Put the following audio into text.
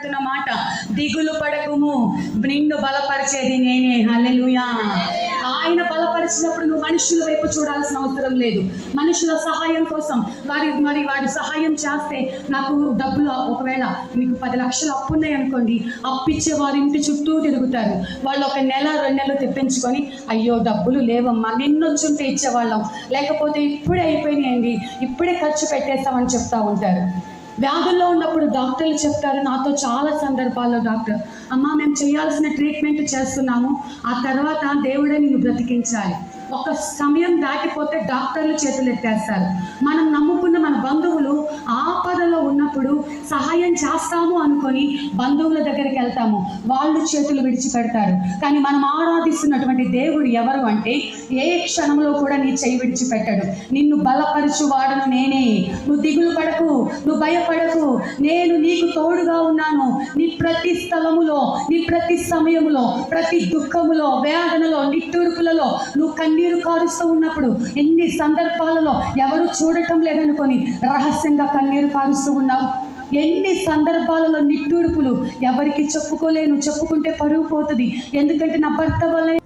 మాట్లాడుతున్న మాట దిగులు పడకుము. నిన్ను బలపరిచేది నేనే. హల్లెలూయా. ఆయన బలపరిచినప్పుడు నువ్వు మనుషుల వైపు చూడాల్సిన అవసరం లేదు. మనుషుల సహాయం కోసం వారి మరి వారి సహాయం చేస్తే నాకు డబ్బులు ఒకవేళ మీకు పది లక్షలు అప్పు ఉన్నాయి అనుకోండి అప్పిచ్చే వారి ఇంటి చుట్టూ తిరుగుతారు. వాళ్ళు ఒక నెల రెండు నెలలు తెప్పించుకొని అయ్యో డబ్బులు లేవమ్మా నిన్నొచ్చుంటే ఇచ్చేవాళ్ళం. లేకపోతే ఇప్పుడే అయిపోయినాయండి. ఇప్పుడే ఖర్చు పెట్టేస్తామని చెప్తా ఉంటారు. వ్యాధుల్లో ఉన్నప్పుడు డాక్టర్లు చెప్తారు నాతో చాలా సందర్భాల్లో డాక్టర్ అమ్మ మేము చేయాల్సిన ట్రీట్మెంట్ చేస్తున్నాము ఆ తర్వాత దేవుడే నిన్ను బ్రతికించాలి. ఒక సమయం దాటిపోతే డాక్టర్లు చేతులు ఎత్తేస్తారు మనం నమ్ముకున్న మన బంధువులు ఆపదలో ఉన్నప్పుడు సహాయం చేస్తాము అనుకొని బంధువుల దగ్గరికి వెళ్తాము. వాళ్ళు చేతులు విడిచిపెడతారు. కానీ మనం ఆరాధిస్తున్నటువంటి దేవుడు ఎవరు అంటే ఏ క్షణంలో కూడా నీ చేయి విడిచిపెట్టాడు. నిన్ను బలపరచు వాడను నేనే. నువ్వు దిగులు పడకు నువ్వు భయపడకు. నేను నీకు తోడుగా ఉన్నాను. నీ ప్రతి స్థలములో నీ ప్రతి సమయంలో ప్రతి దుఃఖములో వేదనలో నిట్టూర్పులలో నువ్వు కన్నీరు కారుస్తూ ఉన్నప్పుడు ఎన్ని సందర్భాలలో ఎవరు చూడటం లేదనుకొని రహస్యంగా కన్నీరు కారుస్తూ ఉన్నావు? ఎన్ని సందర్భాలలో నిట్టూర్పులు ఎవరికి చెప్పుకోలేను చెప్పుకుంటే పరువు పోతుంది. ఎందుకంటే నా భర్త వల్ల